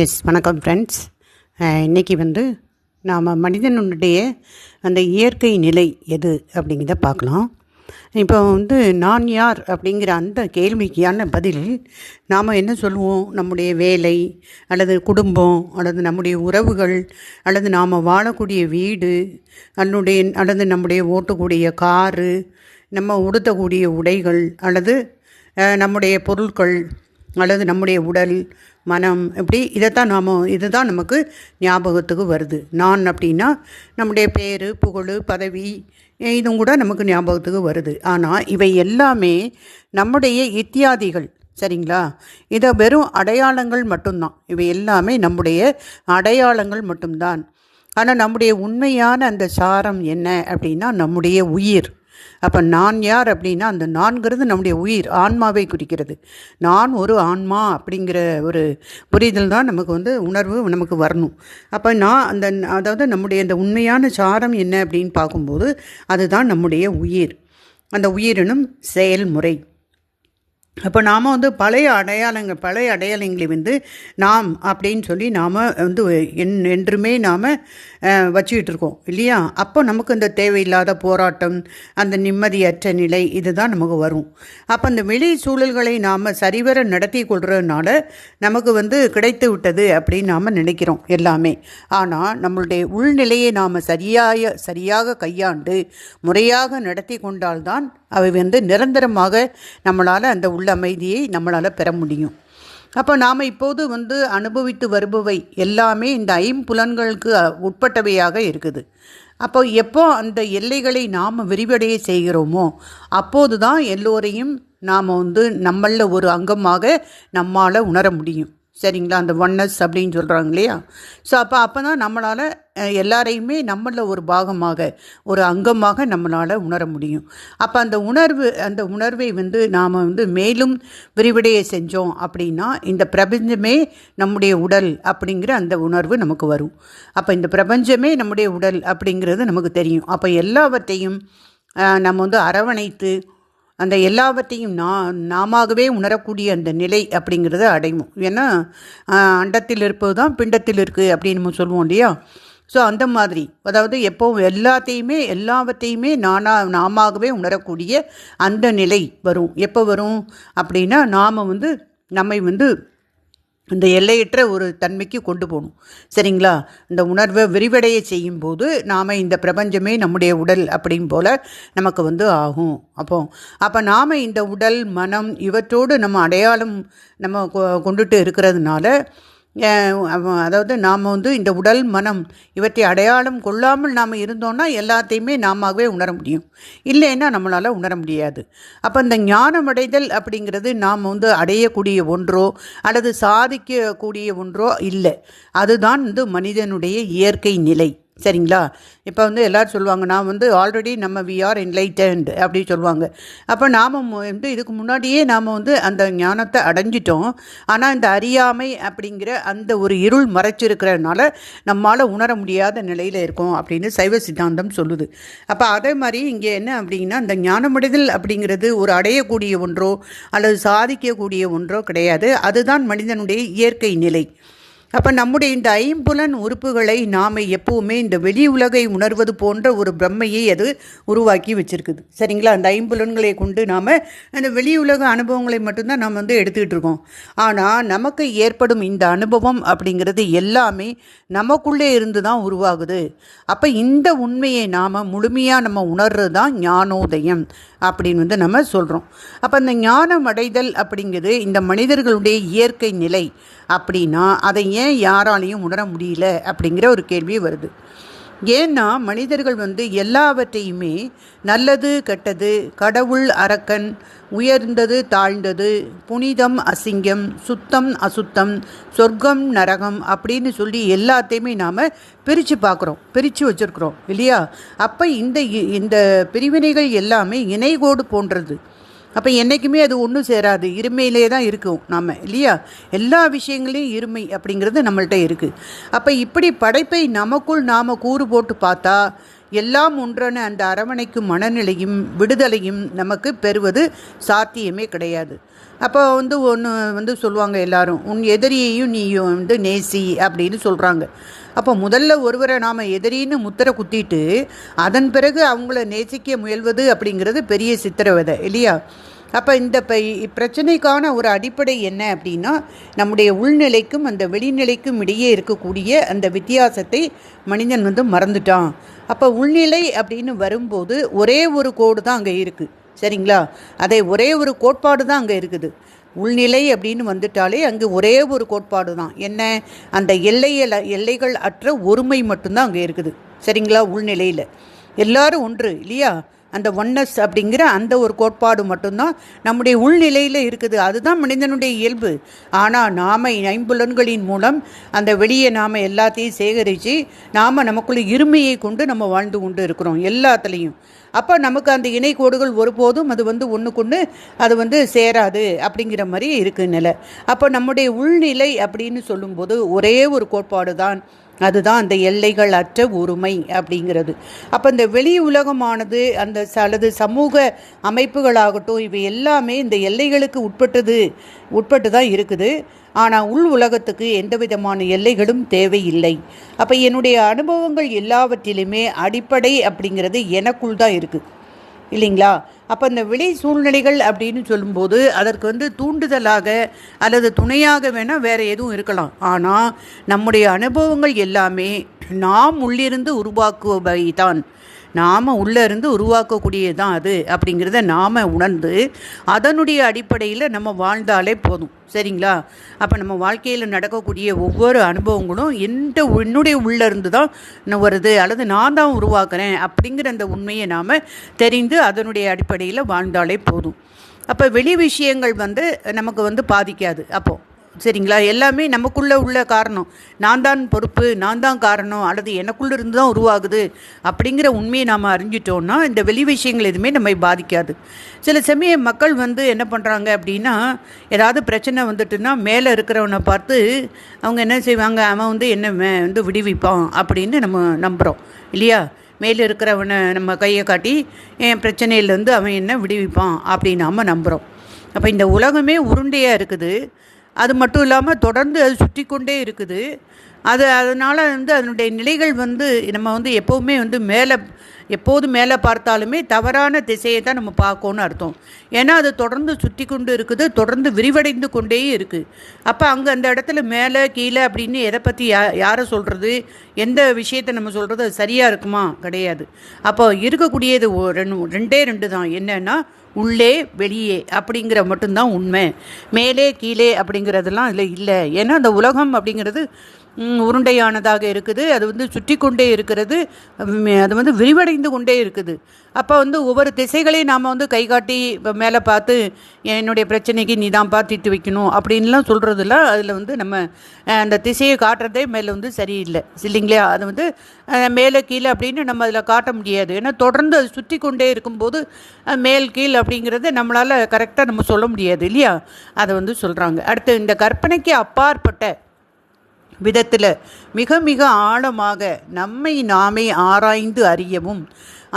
S வணக்கம் friends இன்றைக்கி வந்து நாம் மனிதனுடைய அந்த இயற்கை நிலை எது அப்படிங்கிறத பார்க்கலாம். இப்போ வந்து நான் யார் அப்படிங்கிற அந்த கேள்விக்கான பதில் நாம் என்ன சொல்லுவோம்? நம்முடைய வேலை அல்லது குடும்பம் அல்லது நம்முடைய உறவுகள் அல்லது நாம் வாழக்கூடிய வீடு அதனுடைய அல்லது நம்முடைய ஓட்டக்கூடிய காரு நம்ம உடுத்தக்கூடிய உடைகள் அல்லது நம்முடைய பொருட்கள் அல்லது நம்முடைய உடல் மனம் இப்படி இதைத்தான் நாம் இதுதான் நமக்கு ஞாபகத்துக்கு வருது. நான் அப்படின்னா நம்முடைய பேர் புகழ் பதவி இதுவும் கூட நமக்கு ஞாபகத்துக்கு வருது. ஆனால் இவை எல்லாமே நம்முடைய இத்தியாதிகள் சரிங்களா? இதை வெறும் அடையாளங்கள் மட்டும்தான். இவை எல்லாமே நம்முடைய அடையாளங்கள் மட்டும்தான். ஆனால் நம்முடைய உண்மையான அந்த சாரம் என்ன அப்படின்னா நம்முடைய உயிர். அப்போ நான் யார் அப்படின்னா அந்த நான்கிறது நம்முடைய உயிர் ஆன்மாவை குறிக்கிறது. நான் ஒரு ஆன்மா அப்படிங்கிற ஒரு புரிதல் தான் நமக்கு வந்து உணர்வு நமக்கு வரணும். அப்போ நான் அந்த அதாவது நம்முடைய அந்த உண்மையான சாரம் என்ன அப்படின்னு பார்க்கும்போது அதுதான் நம்முடைய உயிர். அந்த உயிரினும் செயல்முறை. அப்போ நாம் வந்து பழைய அடையாளங்கள் பழைய அடையாளங்களை வந்து நாம் அப்படின்னு சொல்லி நாம் வந்து என் என்றுமே நாம் வச்சுக்கிட்டு இருக்கோம் இல்லையா? அப்போ நமக்கு இந்த தேவையில்லாத போராட்டம் அந்த நிம்மதியற்ற நிலை இதுதான் நமக்கு வரும். அப்போ அந்த வெளி சூழல்களை நாம் சரிவர நடத்தி கொள்றதுனால நமக்கு வந்து கிடைத்து விட்டது அப்படின்னு நாம் நினைக்கிறோம் எல்லாமே. ஆனால் நம்மளுடைய உள்நிலையை நாம் சரியாக சரியாக கையாண்டு முறையாக நடத்தி கொண்டால்தான் அவை வந்து நிரந்தரமாக நம்மளால் அந்த உள்ள அமைதியை நம்மளால் பெற முடியும். அப்போ நாம் இப்போது வந்து அனுபவித்து வருபவை எல்லாமே இந்த ஐம்புலன்களுக்கு உட்பட்டவையாக இருக்குது. அப்போ எப்போ அந்த எல்லைகளை நாம் விரிவடைய செய்கிறோமோ அப்போது தான் எல்லோரையும் நாம் வந்து நம்மளில் ஒரு அங்கமாக நம்மால் உணர முடியும். சரிங்களா? அந்த ஒன்னஸ் அப்படின்னு சொல்கிறாங்க இல்லையா? ஸோ அப்போ அப்போ தான் நம்மளால் எல்லாரையுமே நம்மளில் ஒரு பாகமாக ஒரு அங்கமாக நம்மளால் உணர முடியும். அப்போ அந்த உணர்வு அந்த உணர்வை வந்து நாம் வந்து மேலும் விரிவடைய செஞ்சோம் அப்படின்னா இந்த பிரபஞ்சமே நம்முடைய உடல் அப்படிங்கிற அந்த உணர்வு நமக்கு வரும். அப்போ இந்த பிரபஞ்சமே நம்முடைய உடல் அப்படிங்கிறது நமக்கு தெரியும். அப்போ எல்லாவற்றையும் நம்ம வந்து அரவணைத்து அந்த எல்லாவற்றையும் நான் நாமாகவே உணரக்கூடிய அந்த நிலை அப்படிங்கிறத அடையும் ஏன்னா அண்டத்தில் இருப்பது தான் பிண்டத்தில் இருக்குது அப்படின்னு நம்ம சொல்லுவோம் இல்லையா? ஸோ அந்த மாதிரி. அதாவது எப்போவும் எல்லாத்தையுமே எல்லாவற்றையுமே நானா நாமாகவே உணரக்கூடிய அந்த நிலை வரும். எப்போ வரும்? அப்படின்னா நாம் வந்து நம்மை வந்து இந்த எல்லையற்ற ஒரு தன்மைக்கு கொண்டு போகணும். சரிங்களா? இந்த உணர்வை விரிவடைய செய்யும்போது நாம் இந்த பிரபஞ்சமே நம்முடைய உடல் அப்படின்னு போல் நமக்கு வந்து ஆகும். அப்போ அப்போ நாம் இந்த உடல் மனம் இவற்றோடு நம்ம அடையாளம் நம்ம கொ- கொண்டுட்டு இருக்கிறதுனால அதாவது நாம் வந்து இந்த உடல் மனம் இவற்றை அடையாளம் கொள்ளாமல் நாம் இருந்தோம்னா எல்லாத்தையுமே நாமவே உணர முடியும். இல்லைன்னா நம்மளால் உணர முடியாது. அப்போ இந்த ஞானம் அடைதல் அப்படிங்கிறது நாம் வந்து அடையக்கூடிய ஒன்றோ அல்லது சாதிக்கக்கூடிய ஒன்றோ இல்லை. அதுதான் வந்து மனிதனுடைய இயற்கை நிலை. சரிங்களா? இப்போ வந்து எல்லோரும் சொல்லுவாங்க நான் வந்து ஆல்ரெடி நம்ம வி ஆர் என்லைட்டன்ட் அப்படின்னு சொல்லுவாங்க. அப்போ நாம் வந்து இதுக்கு முன்னாடியே நாம் வந்து அந்த ஞானத்தை அடைஞ்சிட்டோம். ஆனால் இந்த அறியாமை அப்படிங்கிற அந்த ஒரு இருள் மறைச்சிருக்கிறதுனால நம்மால் உணர முடியாத நிலையில் இருக்கோம் அப்படின்னு சைவ சித்தாந்தம் சொல்லுது. அப்போ அதே மாதிரி இங்கே என்ன அப்படின்னா இந்த ஞானமடைதல் அப்படிங்கிறது ஒரு அடையக்கூடிய ஒன்றோ அல்லது சாதிக்கக்கூடிய ஒன்றோ கிடையாது. அதுதான் மனிதனுடைய இயற்கை நிலை. அப்போ நம்முடைய இந்த ஐம்புலன் உறுப்புகளை நாம் எப்பவுமே இந்த வெளி உலகை உணர்வது போன்ற ஒரு பிரம்மையை அது உருவாக்கி வச்சிருக்குது. சரிங்களா? அந்த ஐம்புலன்களை கொண்டு நாம் அந்த வெளி உலக அனுபவங்களை மட்டும்தான் நாம் வந்து எடுத்துக்கிட்டு இருக்கோம். ஆனால் நமக்கு ஏற்படும் இந்த அனுபவம் அப்படிங்கிறது எல்லாமே நமக்குள்ளே இருந்து தான் உருவாகுது. அப்போ இந்த உண்மையை நாம் முழுமையாக நம்ம உணர்றது தான் ஞானோதயம் அப்படின்னு வந்து நம்ம சொல்கிறோம் அப்போ இந்த ஞானம் அடைதல் அப்படிங்கிறது இந்த மனிதர்களுடைய இயற்கை நிலை அப்படின்னா அதை ஏன் ஏன் யாராலையும் உணர முடியல அப்படிங்கிற ஒரு கேள்வி வருது. ஏன்னா மனிதர்கள் வந்து எல்லாவற்றையுமே நல்லது கெட்டது கடவுள் அரக்கன் உயர்ந்தது தாழ்ந்தது புனிதம் அசிங்கம் சுத்தம் அசுத்தம் சொர்க்கம் நரகம் அப்படின்னு சொல்லி எல்லாத்தையுமே நாம் பிரித்து பார்க்குறோம் பிரித்து வச்சுருக்குறோம் இல்லையா? அப்போ இந்த இந்த பிரிவினைகள் எல்லாமே இணைகோடு போன்றது. அப்போ என்றைக்குமே அது ஒன்றும் சேராது. இருமையிலே தான் இருக்கும் நாம் இல்லையா? எல்லா விஷயங்களையும் இருமை அப்படிங்கிறது நம்மள்கிட்ட இருக்குது அப்போ இப்படி படைப்பை நமக்குள் நாம் கூறு போட்டு பார்த்தா எல்லாம் ஒன்றான அந்த அரவணைக்கும் மனநிலையும் விடுதலையும் நமக்கு பெறுவது சாத்தியமே கிடையாது. அப்போ வந்து ஒன்று வந்து சொல்லுவாங்க எல்லாரும் உன் எதிரியையும் நீயும் வந்து நேசி அப்படின்னு சொல்கிறாங்க அப்போ முதல்ல ஒருவரை நாம் எதிரின்னு முத்திரை குத்திட்டு அதன் பிறகு அவங்கள நேசிக்க முயல்வது அப்படிங்கிறது பெரிய சித்திரவதை இல்லையா? அப்போ இந்த பிரச்சனைக்கான ஒரு அடிப்படை என்ன அப்படின்னா நம்முடைய உள்நிலைக்கும் அந்த வெளிநிலைக்கும் இடையே இருக்கக்கூடிய அந்த வித்தியாசத்தை மனிதன் வந்து மறந்துட்டான். அப்போ உள்நிலை அப்படின்னு வரும்போது ஒரே ஒரு கோடு தான் அங்கே இருக்குது சரிங்களா? அதை ஒரே ஒரு கோட்பாடு தான் அங்கே இருக்குது. உள்நிலை அப்படின்னு வந்துட்டாலே அங்கே ஒரே ஒரு கோட்பாடு தான் என்ன? அந்த எல்லையில் எல்லைகள் அற்ற ஒருமை மட்டும்தான் அங்கே இருக்குது. சரிங்களா? உள்நிலையில். எல்லாரும் ஒன்று இல்லையா? அந்த ஒன்னஸ் அப்படிங்கிற அந்த ஒரு கோட்பாடு மட்டும்தான் நம்முடைய உள்நிலையில் இருக்குது. அதுதான் மனிதனுடைய இயல்பு. ஆனால் நாம் ஐம்புலன்களின் மூலம் அந்த வெளியே நாம் எல்லாத்தையும் சேகரித்து நாம் நமக்குள்ள இருமையை கொண்டு நம்ம வாழ்ந்து கொண்டு இருக்கிறோம் எல்லாத்துலேயும். அப்போ நமக்கு அந்த இணை கோடுகள் ஒருபோதும் அது வந்து ஒன்றுக்கொன்று அது வந்து சேராது அப்படிங்கிற மாதிரி இருக்குது நிலை. அப்போ நம்முடைய உள்நிலை அப்படின்னு சொல்லும்போது ஒரே ஒரு கோட்பாடு தான் அதுதான் அந்த எல்லைகள் அற்ற ஒருமை அப்படிங்கிறது. அப்போ இந்த வெளி உலகமானது அந்த அல்லது சமூக அமைப்புகளாகட்டும் இவை எல்லாமே இந்த எல்லைகளுக்கு உட்பட்டது உட்பட்டு தான் இருக்குது. ஆனால் உள் உலகத்துக்கு எந்த விதமான எல்லைகளும் தேவையில்லை. அப்போ என்னுடைய அனுபவங்கள் எல்லாவற்றிலுமே அடிப்படை அப்படிங்கிறது எனக்குள் தான் இருக்குது இல்லைங்களா? அப்போ இந்த விளை சூழ்நிலைகள் அப்படின்னு சொல்லும்போது அதற்கு வந்து தூண்டுதலாக அல்லது துணையாக வேணால் வேறு எதுவும் இருக்கலாம். ஆனால் நம்முடைய அனுபவங்கள் எல்லாமே நாம் உள்ளிருந்து உருவாக்குவை தான் நாம் உள்ளே இருந்து உருவாக்கக்கூடியது தான் அது அப்படிங்கிறத நாம் உணர்ந்து அதனுடைய அடிப்படையில் நம்ம வாழ்ந்தாலே போதும். சரிங்களா? அப்போ நம்ம வாழ்க்கையில் நடக்கக்கூடிய ஒவ்வொரு அனுபவங்களும் எந்த என்னுடைய உள்ளேருந்து தான் வருது அல்லது நான் தான் உருவாக்குறேன் அப்படிங்கிற அந்த உண்மையை நாம் தெரிந்து அதனுடைய அடிப்படையில் வாழ்ந்தாலே போதும். அப்போ வெளி விஷயங்கள் வந்து நமக்கு வந்து பாதிக்காது. அப்போது சரிங்களா? எல்லாமே நமக்குள்ளே உள்ள காரணம். நான் தான் பொறுப்பு நான் தான் காரணம் அல்லது எனக்குள்ளே இருந்து தான் உருவாகுது அப்படிங்கிற உண்மையை நாம் அறிஞ்சிட்டோன்னா இந்த வெளி விஷயங்கள் எதுவுமே நம்மை பாதிக்காது. சில சமயம் மக்கள் வந்து என்ன பண்ணுறாங்க அப்படின்னா ஏதாவது பிரச்சனை வந்துட்டுன்னா மேலே இருக்கிறவனை பார்த்து அவங்க என்ன செய்வாங்க? அவன் வந்து என்ன வந்து விடுவிப்பான் அப்படின்னு நம்ம நம்புகிறோம் இல்லையா? மேலே இருக்கிறவனை நம்ம கையை காட்டி என் பிரச்சனையிலேருந்து அவன் என்ன விடுவிப்பான்? அப்படின்னு நாம் நம்புகிறோம் அப்போ இந்த உலகமே உருண்டையாக இருக்குது. அது மட்டும் இல்லாமல் தொடர்ந்து அது சுற்றி கொண்டே இருக்குது. அது அதனால் வந்து அதனுடைய நிலைகள் வந்து நம்ம வந்து எப்போவுமே வந்து மேலே எப்போது மேலே பார்த்தாலுமே தவறான திசையை தான் நம்ம பார்க்கணும்னு அர்த்தம். ஏன்னா அது தொடர்ந்து சுற்றி கொண்டு இருக்குது தொடர்ந்து விரிவடைந்து கொண்டே இருக்குது அப்போ அங்கே அந்த இடத்துல மேலே கீழே அப்படின்னு எதை பற்றி யா யாரை சொல்கிறது எந்த விஷயத்தை நம்ம சொல்கிறது அது சரியாக இருக்குமா? கிடையாது. அப்போ இருக்கக்கூடியது ரெண்டு ரெண்டே ரெண்டு தான். என்னென்னா உள்ளே வெளியே அப்படிங்கிற மட்டும்தான் உண்மை. மேலே கீழே அப்படிங்கிறதெல்லாம் இதில் இல்லை. ஏன்னா அந்த உலகம் அப்படிங்கிறது உருண்டையானதாக இருக்குது. அது வந்து சுற்றி கொண்டே இருக்கிறது. அது வந்து விரிவடைந்து கொண்டே இருக்குது. அப்போ வந்து ஒவ்வொரு திசைகளையும் நாம் வந்து கை காட்டி மேலே பார்த்து என்னுடைய பிரச்சனைக்கு நீ தான் பார்த்துட்டு வைக்கணும் அப்படின்லாம் சொல்கிறதுலாம் அதில் வந்து நம்ம அந்த திசையை காட்டுறதே மேலே வந்து சரியில்லை. இல்லைங்களா? அது வந்து மேலே கீழே அப்படின்னு நம்ம அதில் காட்ட முடியாது. ஏன்னா தொடர்ந்து அது சுற்றி கொண்டே இருக்கும்போது மேல் கீழ் அப்படிங்கிறது நம்மளால் கரெக்டாக நம்ம சொல்ல முடியாது இல்லையா? அதை வந்து சொல்கிறாங்க அடுத்து இந்த கற்பனைக்கு அப்பாற்பட்ட விதத்தில் மிக மிக ஆழமாக நம்மை நாமே ஆராய்ந்து அறியவும்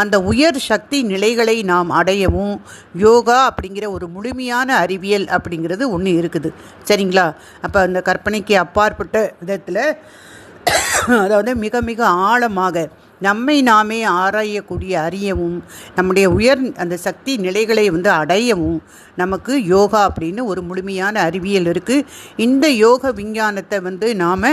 அந்த உயர் சக்தி நிலைகளை நாம் அடையவும் யோகா அப்படிங்கிற ஒரு முழுமையான அறிவியல் அப்படிங்கிறது ஒன்று இருக்குது. சரிங்களா? அப்போ அந்த கற்பனைக்கு அப்பாற்பட்ட விதத்தில் அதாவது மிக மிக ஆழமாக நம்மை நாமே ஆராயக்கூடிய அறியவும் நம்முடைய உயர் அந்த சக்தி நிலைகளை வந்து அடையவும் நமக்கு யோகா அப்படின்னு ஒரு முழுமையான அறிவியல் இருக்குது இந்த யோக விஞ்ஞானத்தை வந்து நாம்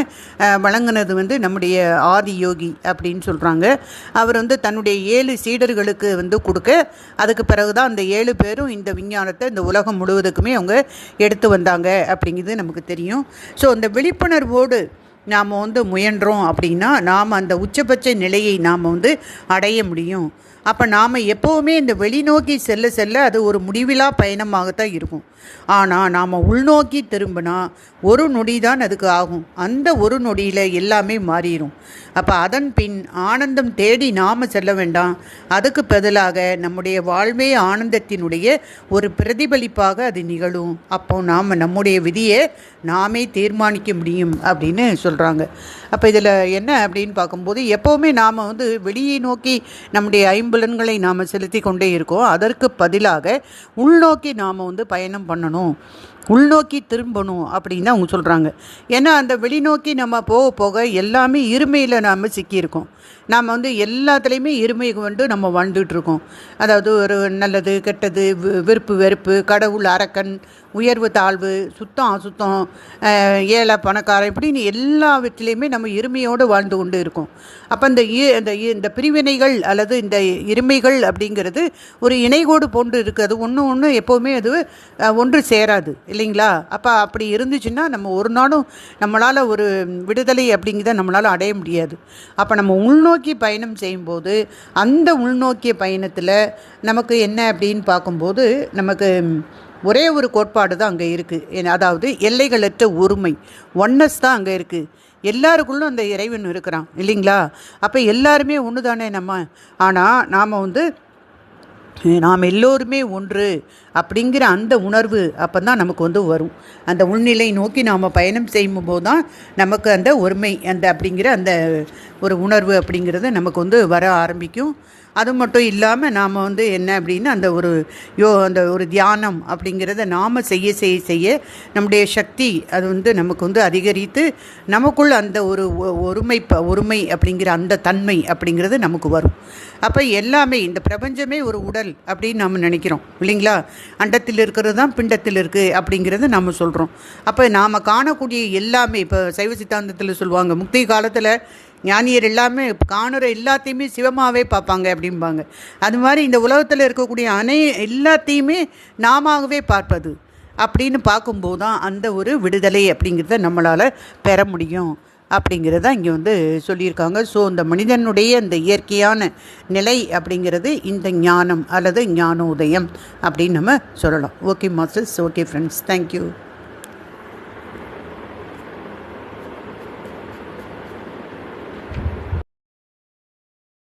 வழங்கினது வந்து நம்முடைய ஆதி யோகி அப்படின்னு சொல்கிறாங்க அவர் வந்து தன்னுடைய ஏழு சீடர்களுக்கு வந்து கொடுக்க அதுக்கு பிறகு தான் அந்த ஏழு பேரும் இந்த விஞ்ஞானத்தை இந்த உலகம் முழுவதுக்குமே அவங்க எடுத்து வந்தாங்க அப்படிங்கிறது நமக்கு தெரியும். ஸோ அந்த விழிப்புணர்வோடு நாம் வந்து முயன்றோம் அப்படின்னா நாம் அந்த உச்சபட்ச நிலையை நாம் வந்து அடைய முடியும். அப்போ நாம் எப்போவுமே இந்த வெளிநோக்கி செல்ல செல்ல அது ஒரு முடிவிலா பயணமாகத்தான் இருக்கும். ஆனால் நாம் உள்நோக்கி திரும்பினா ஒரு நொடி தான் அதுக்கு ஆகும். அந்த ஒரு நொடியில் எல்லாமே மாறிடும் அப்போ அதன் பின் ஆனந்தம் தேடி நாம் செல்ல வேண்டாம். அதுக்கு பதிலாக நம்முடைய வாழ்வே ஆனந்தத்தினுடைய ஒரு பிரதிபலிப்பாக அது நிகழும். அப்போ நாம் நம்முடைய விதியை நாமே தீர்மானிக்க முடியும் அப்படின்னு சொல்கிறாங்க அப்போ இதில் என்ன அப்படின்னு பார்க்கும்போது எப்போவுமே நாம் வந்து வெளியே நோக்கி நம்முடைய ஐம்புலன்களை நாம் செலுத்தி கொண்டே இருக்கோம். அதற்கு பதிலாக உள்நோக்கி நாம் வந்து பயணம் பண்ணணும். உள்நோக்கி திரும்பணும் அப்படின்னு தான் அவங்க சொல்கிறாங்க ஏன்னா அந்த வெளிநோக்கி நம்ம போக போக எல்லாமே இருமையில் நாம் சிக்கியிருக்கோம். நாம் வந்து எல்லாத்துலேயுமே இருமை கொண்டு நம்ம வாழ்ந்துட்டுருக்கோம் அதாவது ஒரு நல்லது கெட்டது வி- விருப்பு வெறுப்பு கடவுள் அரக்கன் உயர்வு தாழ்வு சுத்தம் அசுத்தம் ஏழை பணக்காரன் இப்படின்னு எல்லாவற்றிலையுமே நம்ம இருமையோடு வாழ்ந்து கொண்டு இருக்கோம். அப்போ இந்த இ- இந்த இ- இந்த பிரிவினைகள் அல்லது இந்த இருமைகள் அப்படிங்கிறது ஒரு இணைகோடு போன்று இருக்குது. அது ஒன்று ஒன்று எப்போவுமே அது ஒன்று சேராது. இல்லைங்களா? அப்போ அப்படி இருந்துச்சுன்னா நம்ம ஒரு நாளும் நம்மளால் ஒரு விடுதலை அப்படிங்கிறத நம்மளால் அடைய முடியாது. அப்போ நம்ம உள்நோக்கி பயணம் செய்யும்போது அந்த உள்நோக்கிய பயணத்தில் நமக்கு என்ன அப்படின்னு பார்க்கும்போது நமக்கு ஒரே ஒரு கோட்பாடு தான் அங்கே இருக்குது அதாவது எல்லைகளற்ற ஒருமை. ஒன்னஸ் தான் அங்கே இருக்குது எல்லாருக்குள்ளும் அந்த இறைவன் இருக்கிறான் இல்லைங்களா? அப்போ எல்லாருமே ஒன்று தானே நம்ம? ஆனால் நாம் வந்து நாம் எல்லோருமே ஒன்று அப்படிங்கிற அந்த உணர்வு அப்போ தான் நமக்கு வந்து வரும். அந்த உள்நிலை நோக்கி நாம் பயணம் செய்யும்போது தான் நமக்கு அந்த ஒருமை அந்த அப்படிங்கிற அந்த ஒரு உணர்வு அப்படிங்கிறது நமக்கு வந்து வர ஆரம்பிக்கும். அது மட்டும் இல்லாமல் நாம் வந்து என்ன அப்படின்னா அந்த ஒரு யோ அந்த ஒரு தியானம் அப்படிங்கிறத நாம் செய்ய செய்ய செய்ய நம்முடைய சக்தி அது வந்து நமக்கு வந்து அதிகரித்து நமக்குள் அந்த ஒரு ஒ- ஒருமை ப- ஒருமை அப்படிங்கிற அந்த தன்மை அப்படிங்கிறது நமக்கு வரும். அப்போ எல்லாமே இந்த பிரபஞ்சமே ஒரு உடல் அப்படின்னு நம்ம நினைக்கிறோம். இல்லைங்களா? அண்டத்தில் இருக்கிறது தான் பிண்டத்தில் இருக்குது அப்படிங்கிறத நம்ம சொல்கிறோம் அப்போ நாம் காணக்கூடிய எல்லாமே இப்போ சைவ சித்தாந்தத்தில் சொல்லுவாங்க முக்தி காலத்தில் ஞானியர் எல்லாமே காணுற எல்லாத்தையுமே சிவமாகவே பார்ப்பாங்க அப்படிம்பாங்க. அது மாதிரி இந்த உலகத்தில் இருக்கக்கூடிய அனை எல்லாத்தையுமே நாமாகவே பார்ப்பது அப்படின்னு பார்க்கும்போது தான் அந்த ஒரு விடுதலை அப்படிங்கிறத நம்மளால் பெற முடியும் அப்படிங்கிறத இங்கே வந்து சொல்லியிருக்காங்க. ஸோ இந்த மனிதனுடைய இந்த இயற்கையான நிலை அப்படிங்கிறது இந்த ஞானம் அல்லது ஞானோதயம் அப்படின்னு நம்ம சொல்லலாம். Okay masters. Okay friends thank you